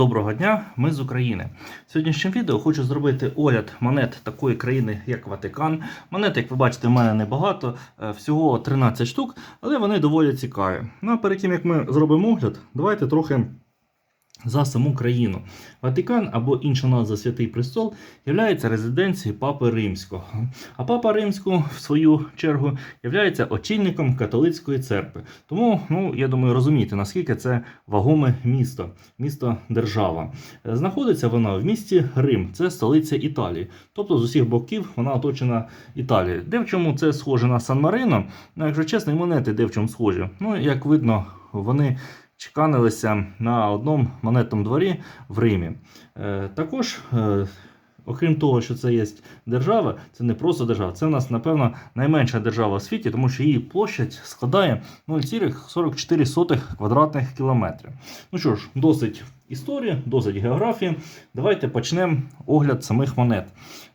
Доброго дня, ми з України. В сьогоднішньому відео хочу зробити огляд монет такої країни, як Ватикан. Монет, як ви бачите, в мене небагато, е, всього 13 штук, але вони доволі цікаві. Ну а перед тим як ми зробимо огляд, давайте трохи за саму країну. Ватикан або інша назва Святий Престол є резиденцією Папи Римського. А Папа Римського, в свою чергу, є очільником католицької церкви. Тому, ну, я думаю, розумієте, наскільки це вагоме місто, місто держава. Знаходиться вона в місті Рим, це столиця Італії. Тобто з усіх боків вона оточена Італією. Де в чому це схоже на Сан-Марино? Ну, якщо чесно, і монети де в чому схожі. Ну, як видно, вони чеканилися на одному монетному дворі в Римі. Е, також, е, окрім того, що це є держава, це не просто держава, це в нас, напевно, найменша держава в світі, тому що її площадь складає 0,44 квадратних кілометрів. Ну що ж, досить історії, досить географії. Давайте почнемо огляд самих монет.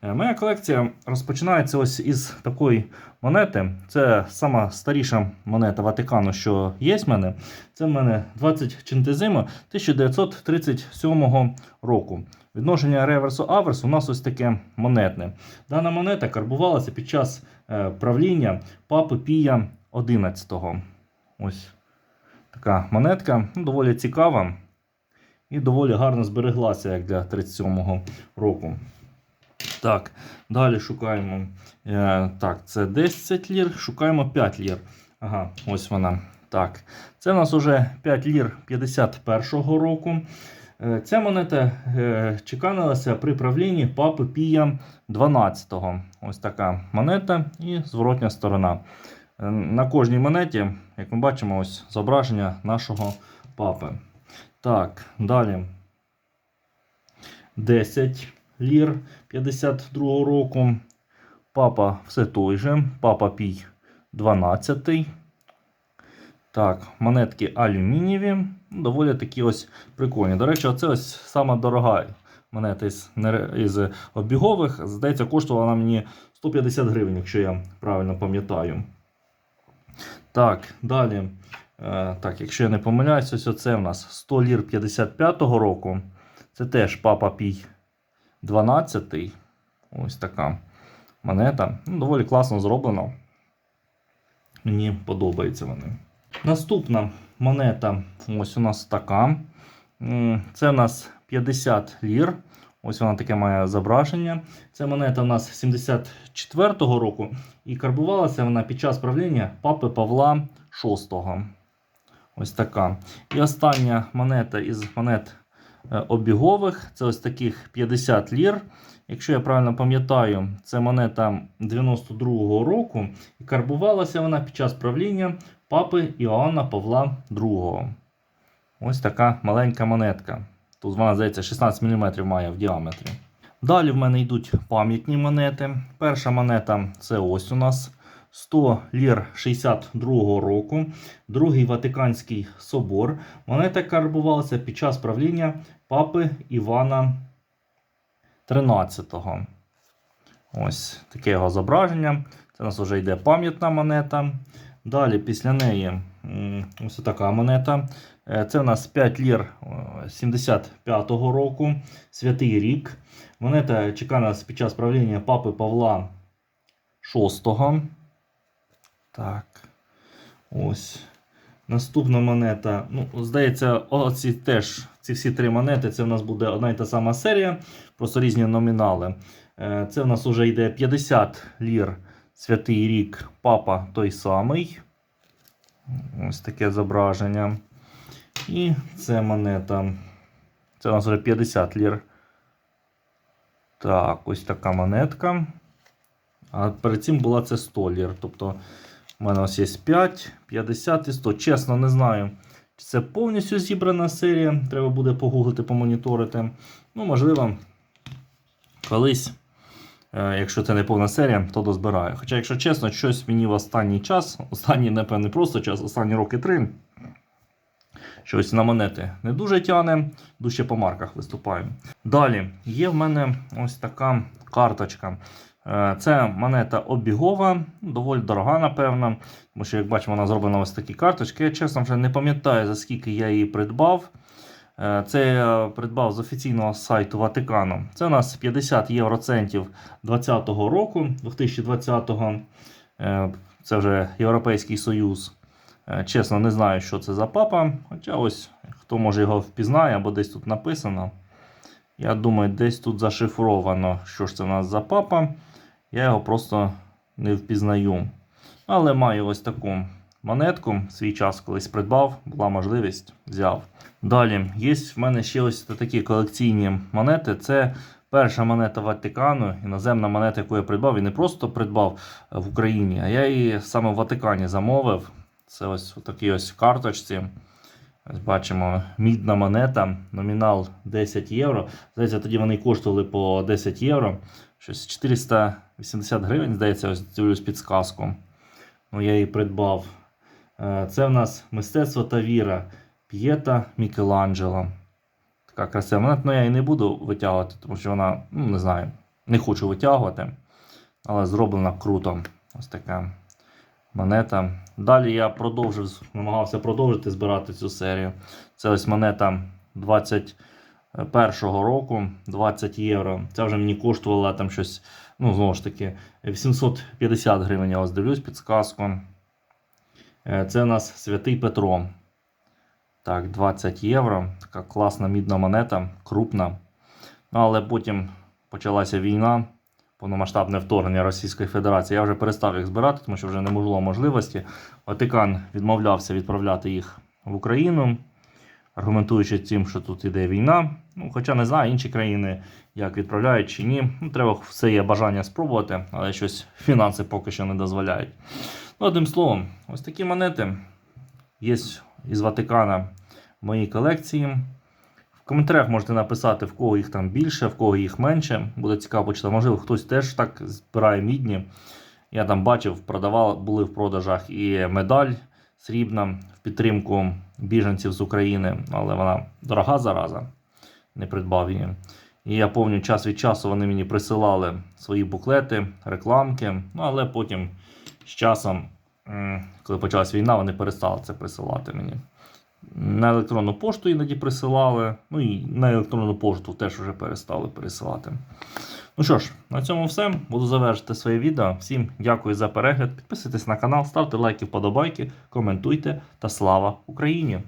Е, Моя колекція розпочинається ось із такої монети. Це сама старіша монета Ватикану, що є в мене. Це в мене 20 чентезимо 1937 року. Відношення реверсу-аверсу у нас ось таке монетне. Дана монета карбувалася під час е, правління папи Пія XI. Ось така монетка, ну, доволі цікава і доволі гарно збереглася, як для 37-го року. Так, далі шукаємо. Е, так, це 10 лір, шукаємо 5 лір. Ага, ось вона. Так, це у нас уже 5 лір 51-го року. Е, Ця монета е, чеканилася при правлінні папи Пія 12-го. Ось така монета і зворотня сторона. Е, На кожній монеті, як ми бачимо, ось зображення нашого папи. Так, далі 10 лір 52 року. Папа все той же. Папа Пій 12. Так, монетки алюмінієві. Доволі такі ось прикольні. До речі, оце ось сама дорога монета із, із обігових. Здається, коштувала мені 150 гривень, якщо я правильно пам'ятаю. Так, далі. Е, так, якщо я не помиляюсь, ось оце в нас 100 лір 55-го року. Це теж папа Пій 12. Ось така монета. Ну, доволі класно зроблено. Мені подобаються вони. Наступна монета ось у нас така. Це у нас 50 лір. Ось вона таке має зображення. Це монета у нас 74-го року. І карбувалася вона під час правління папи Павла VI. Ось така. І остання монета із монет е, обігових. Це ось таких 50 лір. Якщо я правильно пам'ятаю, це монета 92-го року. І карбувалася вона під час правління папи Іоанна Павла II. Ось така маленька монетка. Тут вона, здається, 16 мм має в діаметрі. Далі в мене йдуть пам'ятні монети. Перша монета це ось у нас 100 лір 62 року. Другий Ватиканський собор. Монета карбувалася під час правління папи Івана 13. Ось таке його зображення. Це у нас вже йде пам'ятна монета. Далі після неї ось така монета. Е, Це у нас 5 лір е, 75-го року, святий рік. Монета чекалась під час правління папи Павла VI. Так. Ось. Наступна монета. Ну, здається, оці теж ці всі три монети. Це в нас буде одна і та сама серія, просто різні номінали. Е, Це в нас вже йде 50 лір святий рік, папа той самий. Ось таке зображення. І це монета. Це у нас вже 50 лір. Так, ось така монетка. А перед цим була це 100 лір. Тобто у мене ось є 5, 50 і 100. Чесно, не знаю. Чи це повністю зібрана серія. Треба буде погуглити, помоніторити. Ну, можливо, колись, е, якщо це не повна серія, то дозбираю. Хоча, якщо чесно, щось мені в останній час, останній, напевне, просто час, останні роки три. Щось на монети не дуже тяне, дужче по марках виступаю. Далі є в мене ось така карточка. Е, Це монета обігова, доволі дорога, напевно. Тому що, як бачимо, вона зроблена ось такі карточки. Я чесно вже не пам'ятаю, за скільки я її придбав. Е, Це я придбав з офіційного сайту Ватикану. Це у нас 50 євроцентів 2020 року, 2020-го. Е, Це вже Європейський Союз. Чесно, не знаю, що це за папа. Хоча ось хто може його впізнає, або десь тут написано. Я думаю, десь тут зашифровано, що ж це у нас за папа. Я його просто не впізнаю. Але маю ось таку монетку. Свій час колись придбав, була можливість, взяв. Далі, є в мене ще ось такі колекційні монети. Це перша монета Ватикану, іноземна монета, яку я придбав. І не просто придбав в Україні, а я її саме в Ватикані замовив. Це ось такі ось карточці. Ось бачимо, мідна монета, номінал 10 євро. Здається, тоді вони коштували по 10 євро. Щось 480 гривень, здається, ось дивлюсь підсказку. Ну, я її придбав. Е, Це в нас мистецтво та віра П'єта Мікеланджело. Така красива монета, але я її не буду витягувати, тому що вона, ну не знаю, не хочу витягувати. Але зроблена круто. Ось така монета. Далі я продовжив, намагався продовжити збирати цю серію. Це ось монета 21-го року, 20 євро. Це вже мені коштувало там щось, ну, знову ж таки, 850 гривень. Я ось дивлюсь підсказку. Е, Це у нас Святий Петро. Так, 20 євро. Така класна мідна монета, крупна. Ну, але потім почалася війна, повномасштабне вторгнення Російської Федерації. Я вже перестав їх збирати, тому що вже не було можливості. Ватикан відмовлявся відправляти їх в Україну, аргументуючи тим, що тут іде війна. Ну, хоча не знаю, інші країни як відправляють чи ні. Ну, треба все є бажання спробувати, але щось фінанси поки що не дозволяють. Ну, одним словом, ось такі монети є із Ватикана в моїй колекції. В коментарях можете написати, в кого їх там більше, в кого їх менше. Буде цікаво почитати. Можливо, хтось теж так збирає мідні. Я там бачив, продавав, були в продажах і медаль срібна в підтримку біженців з України, але вона дорога зараза, не придбав її. І я пам'ятаю, час від часу вони мені присилали свої буклети, рекламки. Ну, але потім з часом, коли почалась війна, вони перестали це присилати мені. На електронну пошту іноді присилали, ну і на електронну пошту теж вже перестали пересилати. Ну що ж, на цьому все. Буду завершити своє відео. Всім дякую за перегляд. Підписуйтесь на канал, ставте лайки, вподобайки, коментуйте та слава Україні!